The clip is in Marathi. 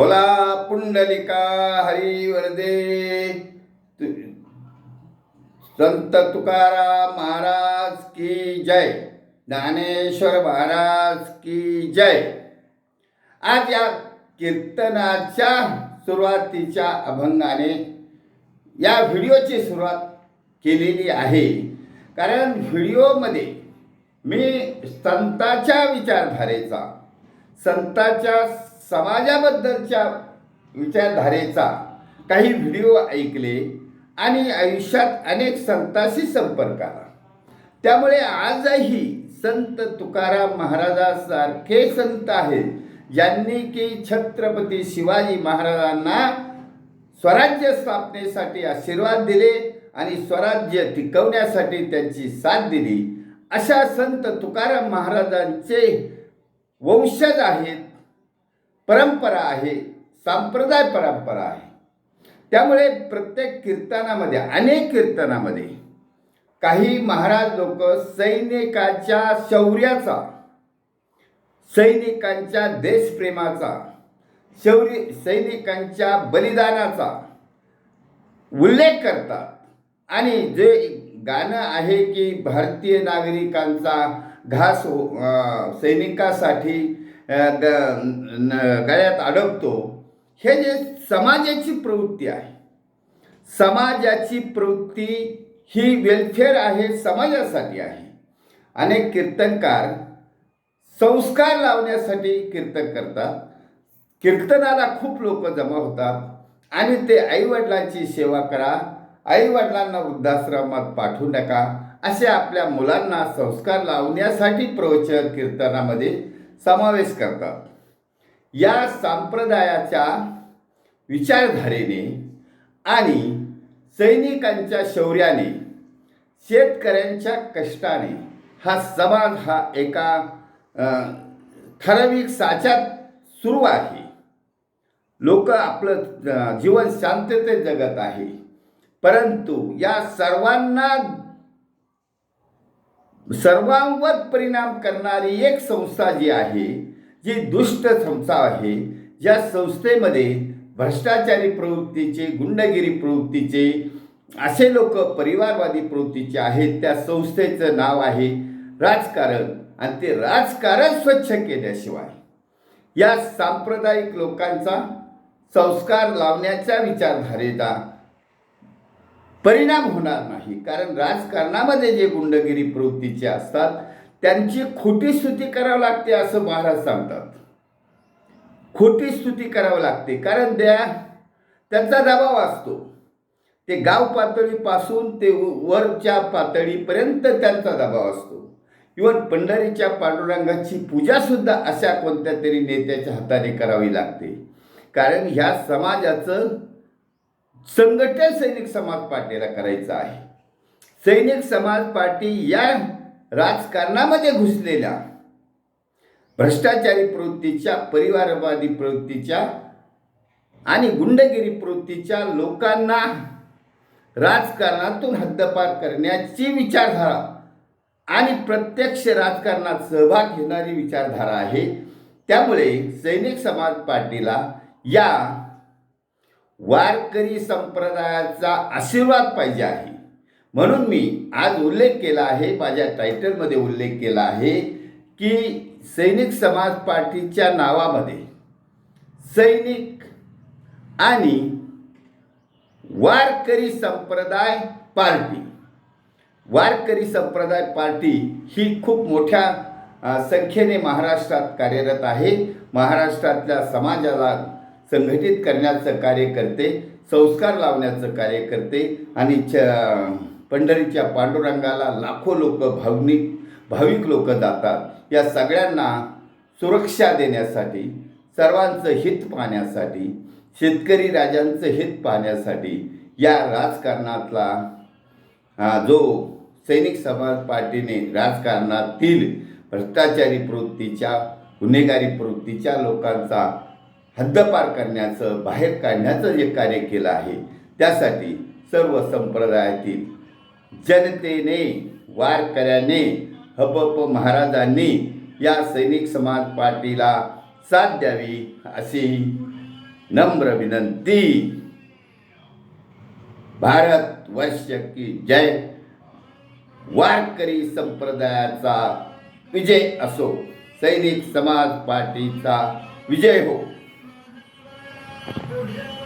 बोला पुंडलिका हरी वरदे तु- संत तुकाराम महाराज की जय. ज्ञानेश्वर महाराज की जय. आज या कीर्तनाच्या सुरुवातीच्या अभंगाने या व्हिडिओची सुरुवात केलेली आहे. कारण व्हिडिओमध्ये मी संताच्या विचारधारेचा संताच्या समाजाबद्दलच्या विचारधारेचा काही व्हिडिओ ऐकले आणि आयुष्यात अनेक संतांशी संपर्क आला. त्यामुळे आजही संत तुकाराम महाराजासारखे संत आहेत ज्यांनी की छत्रपती शिवाजी महाराजांना स्वराज्य स्थापनेसाठी आशीर्वाद दिले आणि स्वराज्य टिकवण्यासाठी त्यांची साथ दिली. अशा संत तुकाराम महाराजांचे वंशज आहेत परंपरा आहे संप्रदाय परंपरा आहे. त्यामुळे प्रत्येक कीर्तनामध्ये अनेक कीर्तनामध्ये काही महाराज लोक सैनिकाच्या शौर्याचा सैनिकांच्या देशप्रेमाचा शौर्य सैनिकांच्या बलिदानाचा उल्लेख करतात. आणि जे गाणं आहे की भारतीय नागरिकांचा घास हो सैनिकासाठी गळ्यात अडकतो. हे जे समाजाची प्रवृत्ती आहे समाजाची प्रवृत्ती ही वेलफेअर आहे समाजासाठी आहे. अनेक कीर्तनकार संस्कार लावण्यासाठी कीर्तन करतात. कीर्तनाला खूप लोक जमा होतात आणि ते आईवडिलांची सेवा करा आईवडिलांना वृद्धाश्रमात पाठवू नका असे आपल्या मुलांना संस्कार लावण्यासाठी प्रवचन कीर्तनामध्ये समावेश करतात. या संप्रदायाच्या विचारधारेने आणि सैनिकांच्या शौर्याने शेतकऱ्यांच्या कष्टाने हा समाज हा एका ठराविक साच्यात सुरू आहे. लोक आपलं जीवन शांततेत जगत आहे. परंतु या सर्वांना सर्वांवर परिणाम करणारी एक संस्था जी आहे जी दुष्ट संस्था आहे ज्या संस्थेमध्ये भ्रष्टाचारी प्रवृत्तीचे गुंडगिरी प्रवृत्तीचे असे लोक परिवारवादी प्रवृत्तीचे आहेत त्या संस्थेचं नाव आहे राजकारण. आणि ते राजकारण स्वच्छ केल्याशिवाय. या सांप्रदायिक लोकांचा संस्कार लावण्याच्या विचारधारेचा परिणाम होणार नाही. कारण राजकारणामध्ये जे गुंडगिरी प्रवृत्तीचे असतात त्यांची खोटी स्तुती करावी लागते असं महाराज सांगतात. खोटी स्तुती करावी लागते. कारण त्या त्यांचा दबाव असतो. ते गाव पातळीपासून ते वरच्या पातळीपर्यंत त्यांचा दबाव असतो. इवन पंढरीच्या पांडुरंगाची पूजासुद्धा अशा कोणत्या तरी नेत्याच्या हाताने करावी लागते. कारण ह्या समाजाचं संघटन सैनिक समाज पार्टीला करायचं आहे. सैनिक समाज पार्टी या राजकारणामध्ये घुसलेल्या भ्रष्टाचारी प्रवृत्तीच्या परिवारवादी प्रवृत्तीच्या आणि गुंडगिरी प्रवृत्तीच्या लोकांना राजकारणातून हद्दपार करण्याची विचारधारा आणि प्रत्यक्ष राजकारणात सहभाग घेणारी विचारधारा आहे. त्यामुळे सैनिक समाज पार्टीला या वारकरी संप्रदायाचा आशीर्वाद पाहिजे आहे. म्हणून मी आज उल्लेख केला आहे माझ्या टायटलमध्ये उल्लेख केला आहे की सैनिक समाज पार्टीच्या नावामध्ये सैनिक आणि वारकरी संप्रदाय पार्टी. वारकरी संप्रदाय पार्टी ही खूप मोठ्या संख्येने महाराष्ट्रात कार्यरत आहे. महाराष्ट्रातल्या समाजाला संघटित करण्याचं कार्य करते संस्कार लावण्याचं कार्य करते आणि च पंढरीच्या पांडुरंगाला लाखो लोक भावनिक भाविक लोक जातात. या सगळ्यांना सुरक्षा देण्यासाठी सर्वांचं हित पाहण्यासाठी शेतकरी राजांचं हित पाहण्यासाठी या राजकारणातला हा जो सैनिक समाज पार्टीने राजकारणातील भ्रष्टाचारी प्रवृत्तीच्या गुन्हेगारी प्रवृत्तीच्या लोकांचा हद्दपार करण्याचं बाहेर काढण्याचं जे कार्य केलं आहे त्यासाठी सर्व संप्रदायातील जनतेने वारकऱ्याने हपप महाराजांनी या सैनिक समाज पार्टीला साथ द्यावी अशी नम्र विनंती. भारत वर्ष की जय. वारकरी संप्रदायाचा विजय असो सैनिक समाज पार्टीचा विजय हो. Thank you.